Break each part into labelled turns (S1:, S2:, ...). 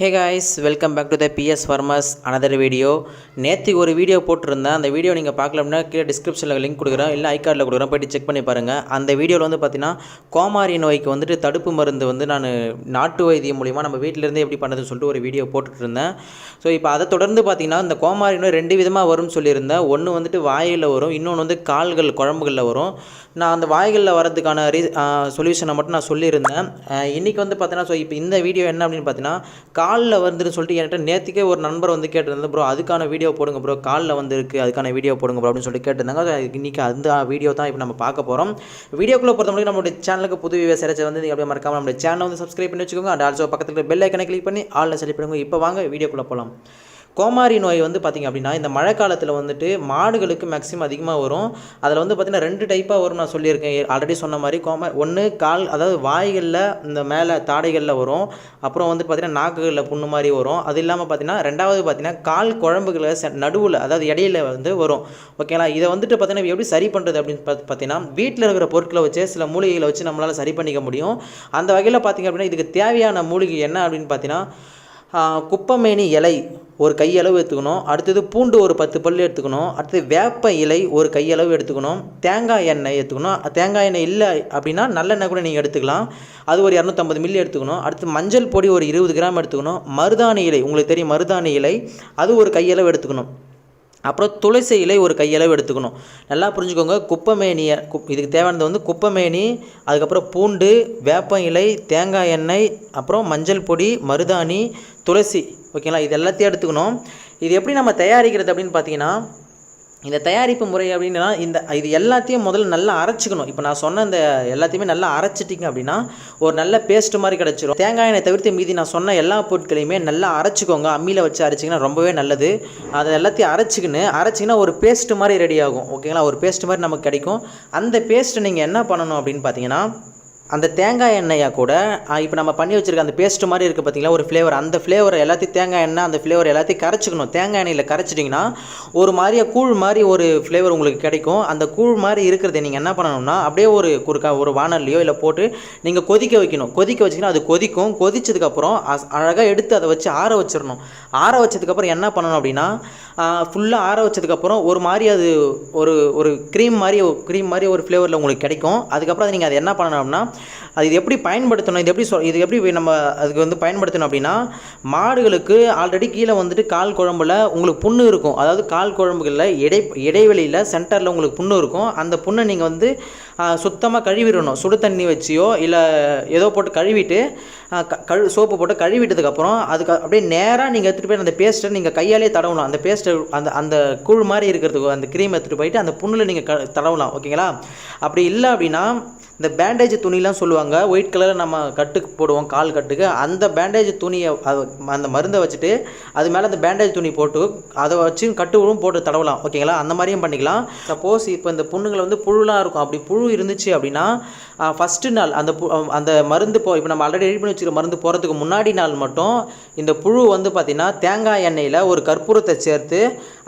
S1: Hey guys welcome back to the BS வர்மஸ் another video நேற்று ஒரு video போட்டிருந்தேன். அந்த வீடியோ நீங்கள் பார்க்கல அப்படின்னா கீழே டிஸ்கிரிப்ஷனில் லிங்க் கொடுக்குறேன். இல்லை ஐகார்டில் கொடுக்குறேன். போயிட்டு செக் பண்ணி பாருங்கள் அந்த வீடியோவில் வந்து பார்த்தீங்கன்னா கோமாரி நோய்க்கு வந்துட்டு தடுப்பு மருந்து வந்து நான் நாட்டு வைத்தியம் மூலிமா நம்ம வீட்டிலேருந்து எப்படி பண்ணதுன்னு சொல்லிட்டு ஒரு வீடியோ போட்டுட்ருந்தேன் ஸோ இப்போ அதை தொடர்ந்து பார்த்தீங்கன்னா இந்த கோமாரி நோய் ரெண்டு விதமாக வரும்னு சொல்லியிருந்தேன். ஒன்று வந்துட்டு வாயில் வரும் இன்னொன்று வந்து கால்கள் குழம்புகளில் வரும். நான் அந்த வாய்களில் வரதுக்கான ரீ சொல்யூஷனை மட்டும் நான் சொல்லியிருந்தேன். இன்றைக்கி வந்து பார்த்தீங்கன்னா ஸோ இப்போ இந்த வீடியோ என்ன அப்படின்னு பார்த்தீங்கன்னா காலில் வந்துன்னு சொல்லிட்டு என்கிட்ட நேற்றுக்கே ஒரு நண்பர் வந்து கேட்டிருந்தேன் ப்ரோ அதுக்கான வீடியோ போடுங்க ப்ரோ. காலில் வந்துருக்கு அதுக்கான வீடியோ போடுங்க ப்ரோ அப்படின்னு சொல்லிட்டு கேட்டிருந்தாங்க. இன்றைக்கி அந்த வீடியோ தான் இப்போ நம்ம பார்க்க போகிறோம் வீடியோக்குள்ளே பொறுத்தவரைக்கும் நம்மளுடைய சேனலுக்கு புது விவசாயத்தை வந்து நீங்கள் அப்படியே மறக்காம நம்மளுடைய சேனலை வந்து சப்ஸ்கிரைப் பண்ணி வச்சுக்கோங்க. அண்ட் ஆல்சோ பக்கத்தில் பெல் ஐக்கனை கிளிக் பண்ணி ஆளில் செலக்ட் பண்ணுங்க. இப்போ வாங்க வீடியோக்குள்ளே போகலாம் கோமாரி நோய் வந்து பார்த்திங்க அப்படின்னா இந்த மழை காலத்தில் வந்துட்டு மாடுகளுக்கு மேக்ஸிமம் அதிகமாக வரும். அதில் வந்து பார்த்திங்கன்னா ரெண்டு டைப்பாக வரும் நான் சொல்லியிருக்கேன். ஆல்ரெடி சொன்ன மாதிரி கோமா ஒன்று கால் அதாவது வாய்களில் இந்த மேலே தாடைகளில் வரும். அப்புறம் வந்து பார்த்திங்கன்னா நாக்குகளில் புண்ணு மாதிரி வரும். அது இல்லாமல் பார்த்திங்கன்னா ரெண்டாவது பார்த்திங்கன்னா கால் குழம்புகளை நடுவில் அதாவது இடையில வந்து வரும். ஓகேங்களா இதை வந்துட்டு பார்த்திங்கன்னா எப்படி சரி பண்ணுறது அப்படின்னு பார்த்து பார்த்தீங்கன்னா வீட்டில் இருக்கிற பொருட்களை வச்சு சில மூலிகைகளை வச்சு நம்மளால் சரி பண்ணிக்க முடியும். அந்த வகையில் பார்த்திங்க அப்படின்னா இதுக்கு தேவையான மூலிகை என்ன அப்படின்னு பார்த்தீங்கன்னா குப்பமேனி இலை ஒரு கையளவு எடுத்துக்கணும். அடுத்தது பூண்டு ஒரு பத்து பல் எடுத்துக்கணும். அடுத்தது வேப்ப இலை ஒரு கையளவு எடுத்துக்கணும். தேங்காய் எண்ணெய் எடுத்துக்கணும். தேங்காய் எண்ணெய் இல்லை அப்படின்னா நல்லெண்ணெய் கூட நீங்கள் எடுத்துக்கலாம். அது ஒரு இரநூத்தம்பது மில்லி எடுத்துக்கணும். அடுத்து மஞ்சள் பொடி ஒரு இருபது கிராம் எடுத்துக்கணும். மருதாணி இலை உங்களுக்கு தெரியும் மருதாணி இலை அது ஒரு கையளவு எடுத்துக்கணும். அப்புறம் துளசி இலை ஒரு கையளவு எடுத்துக்கணும். நல்லா புரிஞ்சுக்கோங்க குப்பமேனியை குப் இதுக்கு தேவையானது வந்து குப்பமேனி அதுக்கப்புறம் பூண்டு வேப்ப இலை தேங்காய் எண்ணெய் அப்புறம் மஞ்சள் பொடி மருதாணி துளசி. ஓகேங்களா? இது எல்லாத்தையும் எடுத்துக்கணும். இது எப்படி நம்ம தயாரிக்கிறது அப்படின்னு பார்த்தீங்கன்னா இந்த தயாரிப்பு முறை அப்படின்னா இந்த இது எல்லாத்தையும் முதல்ல நல்லா அரைச்சிக்கணும். இப்போ நான் சொன்ன இந்த எல்லாத்தையுமே நல்லா அரைச்சிட்டிங்க அப்படின்னா ஒரு நல்ல பேஸ்ட் மாதிரி கிடச்சிரும். தேங்காய் எண்ணெய் தவிர்த்து மீதி நான் சொன்ன எல்லா பொருட்களையுமே நல்லா அரைச்சிக்கோங்க. அம்மியில் வச்சு அரைச்சிங்கன்னா ரொம்பவே நல்லது. அதை எல்லாத்தையும் அரைச்சிக்கின்னு அரைச்சிங்கன்னா ஒரு பேஸ்ட் மாதிரி ரெடி ஆகும். ஓகேங்களா ஒரு பேஸ்ட் மாதிரி நமக்கு கிடைக்கும். அந்த பேஸ்ட்டை நீங்கள் என்ன பண்ணணும் அப்படின்னு பார்த்தீங்கன்னா அந்த தேங்காய் எண்ணெயாக கூட இப்போ நம்ம பண்ணி வச்சுருக்க அந்த பேஸ்ட் மாதிரி இருக்குது பார்த்தீங்களா ஒரு ஃப்ளேவர் அந்த ஃப்ளேவர் எல்லாத்தையும் தேங்காய் எண்ணெய் அந்த ஃப்ளேவர் எல்லாத்தையும் கரைச்சிக்கணும். தேங்காய் எண்ணெயில் கரைச்சிட்டிங்கன்னா ஒரு மாதிரியாக கூழ் மாதிரி ஒரு ஃப்ளேவர் உங்களுக்கு கிடைக்கும். அந்த கூழ் மாதிரி இருக்கிறத நீங்கள் என்ன பண்ணணும்னா அப்படியே ஒரு குறுக்கா ஒரு வானல்லையோ இல்லை போட்டு நீங்கள் கொதிக்க வைக்கணும். கொதிக்க வச்சிங்கன்னா அது கொதிக்கும். கொதிச்சதுக்கப்புறம் அழகாக எடுத்து அதை வச்சு ஆற வச்சிடணும். ஆற வச்சதுக்கப்புறம் என்ன பண்ணணும் அப்படின்னா ஃபுல்லாக ஆற வச்சதுக்கப்புறம் ஒரு மாதிரி அது ஒரு ஒரு க்ரீம் மாதிரி க்ரீம் மாதிரி ஒரு ஃப்ளேவரில் உங்களுக்கு கிடைக்கும். அதுக்கப்புறம் அதை நீங்கள் அதை என்ன பண்ணணும் அப்படின்னா அது இது எப்படி பயன்படுத்தணும் இது எப்படி சொல் இது எப்படி நம்ம அதுக்கு வந்து பயன்படுத்தணும் அப்படின்னா மாடுகளுக்கு ஆல்ரெடி கீழே வந்துட்டு கால் குழம்புல உங்களுக்கு புண்ணு இருக்கும். அதாவது கால் குழம்புகளில் இடை இடைவெளியில் சென்டரில் உங்களுக்கு புண்ணு இருக்கும். அந்த புண்ணை நீங்கள் வந்து சுத்தமாக கழுவிடணும். சுடு தண்ணி வச்சியோ இல்லை ஏதோ போட்டு கழுவிட்டு கழு சோப்பு போட்டு கழுவிட்டதுக்கப்புறம் அதுக்கு அப்படியே நேராக நீங்கள் எடுத்துகிட்டு போய் அந்த பேஸ்ட்டை நீங்கள் கையாலே தடவணும். அந்த பேஸ்ட்டை அந்த அந்த கூழ் மாதிரி இருக்கிறதுக்கு அந்த க்ரீம் எடுத்துகிட்டு போயிட்டு அந்த புண்ணில் நீங்கள் க தடவலாம். ஓகேங்களா? அப்படி இல்லை அப்படின்னா இந்த பேண்டேஜ் துணிலாம் சொல்லுவாங்க ஒயிட் கலரில் நம்ம கட்டுக்கு போடுவோம் கால் கட்டுக்கு. அந்த பேண்டேஜ் துணியை அந்த மருந்தை வச்சுட்டு அது மேலே அந்த பேண்டேஜ் துணி போட்டு அதை வச்சு கட்டுவும் போட்டு தடவலாம். ஓகேங்களா? அந்த மாதிரியும் பண்ணிக்கலாம். சப்போஸ் இப்போ இந்த புண்ணுங்களை வந்து புழுலாம் இருக்கும். அப்படி புழு இருந்துச்சு அப்படின்னா ஃபஸ்ட்டு நாள் அந்த பு அந்த மருந்து போ இப்போ நம்ம ஆல்ரெடி ரெடி பண்ணி வச்சுருக்க மருந்து போகிறதுக்கு முன்னாடி நாள் மட்டும் இந்த புழு வந்து பார்த்திங்கன்னா தேங்காய் எண்ணெயில் ஒரு கற்பூரத்தை சேர்த்து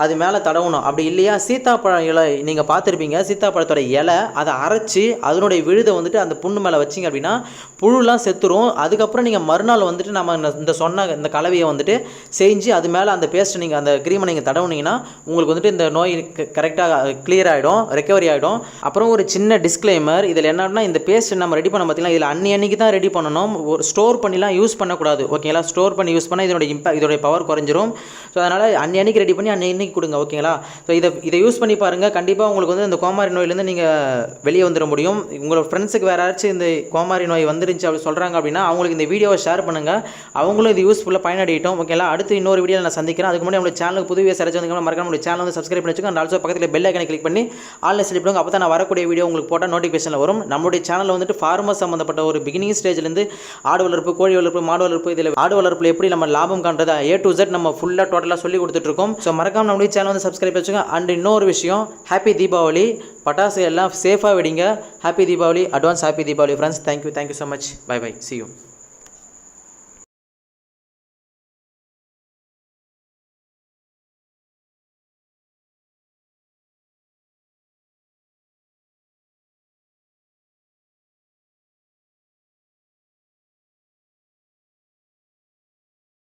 S1: அது மேலே தடவணும். அப்படி இல்லையா? சீத்தாப்பழம் இலை நீங்கள் பார்த்துருப்பீங்க சீத்தாப்பழத்தோட இலை அதை அரைச்சி அதனுடைய விழுதை வந்துட்டு அந்த புண்ணு மேலே வச்சிங்க அப்படின்னா புழுலாம் செத்துரும். அதுக்கப்புறம் நீங்கள் மறுநாள் வந்துட்டு நம்ம இந்த சொன்ன இந்த கலவையை வந்துட்டு செஞ்சு அது மேலே அந்த பேஸ்ட்டை நீங்கள் அந்த க்ரீமை நீங்கள் தடவுனீங்கன்னா உங்களுக்கு வந்துட்டு இந்த நோய் கரெக்டாக கிளியர் ஆகிடும் ரெக்கவரி ஆகிடும் அப்புறம் ஒரு சின்ன டிஸ்க்ளைமர் இதில் என்னன்னா இந்த பேஸ்ட் நம்ம ரெடி பண்ண பார்த்தீங்கன்னா இதில் அன்னி அன்னைக்கு தான் ரெடி பண்ணணும். ஒரு ஸ்டோர் பண்ணிலாம் யூஸ் பண்ணக்கூடாது. ஓகேங்களா ஸ்டோர் பண்ணி யூஸ் பண்ணால் இதோட இம்பாக்ட் இதோடைய பவர் குறைஞ்சிரும். ஸோ அதனால் அன்னி அன்னைக்கு ரெடி பண்ணி அன்னி அன்னைக்கு கொடுங்க. ஓகேங்களா ஸோ இதை இதை யூஸ் பண்ணி பாருங்கள் கண்டிப்பாக உங்களுக்கு வந்து இந்த கோமாரி நோயிலேருந்து நீங்கள் வெளியே வந்துட முடியும். உங்களோட ஃப்ரெண்ட்ஸுக்கு வேறு யாராச்சும் இந்த கோமாரி நோய் வந்துருந்துச்சு அப்படி சொல்கிறாங்க அப்படின்னா அவங்களுக்கு இந்த வீடியோவை ஷேர் பண்ணுங்கள் அவங்களும் இது யூஸ்ஃபுல்லாக பயனடையிட்டோம். ஓகேங்களா அடுத்து இன்னொரு வீடியோ நான் சந்திக்கிறேன். அதுக்கு முன்னாடி நம்மளுடைய சேனலுக்கு புது வீடியோ வந்து மறக்காம நம்மளுடைய சேனல் வந்து சப்ஸ்கிரைப் பண்ணி வச்சுக்கோங்க. ஆல்சோ பக்கத்தில் பெல் ஐக்கனை கிளிக் பண்ணி ஆன்லைன் செலக்ட் அப்போ தான் நான் வரக்கூடிய வீடியோ உங்களுக்கு போட்டால் நோட்டிஃபிகேஷனில் வரும். நம்மளுடைய சேனலில் வந்துட்டு ஃபார்மர் சம்மந்தப்பட்ட ஒரு பிகினிங் ஸ்டேஜ்லேருந்து ஆடு வளர்ப்பு கோழி வளர்ப்பு மாடு வளர்ப்பு இதில் ஆடு வளர்ப்பில் எப்படி நம்ம லாபம் காண்றதா ஏ டு ஜெட் நம்ம ஃபுல்லாக டோட்டலாக சொல்லி கொடுத்துட்ருக்கோம் ஸோ மறக்காம நம்மளுடைய சேனல் வந்து சப்ஸ்கிரைப் வச்சுக்கோங்க. அண்ட் இன்னொரு விஷயம் ஹாப்பி தீபாவளி பட்டாசு எல்லாம் சேஃபாக வெடிங்க. Happy Deepavali advance happy Deepavali friends thank you thank you so much bye bye see you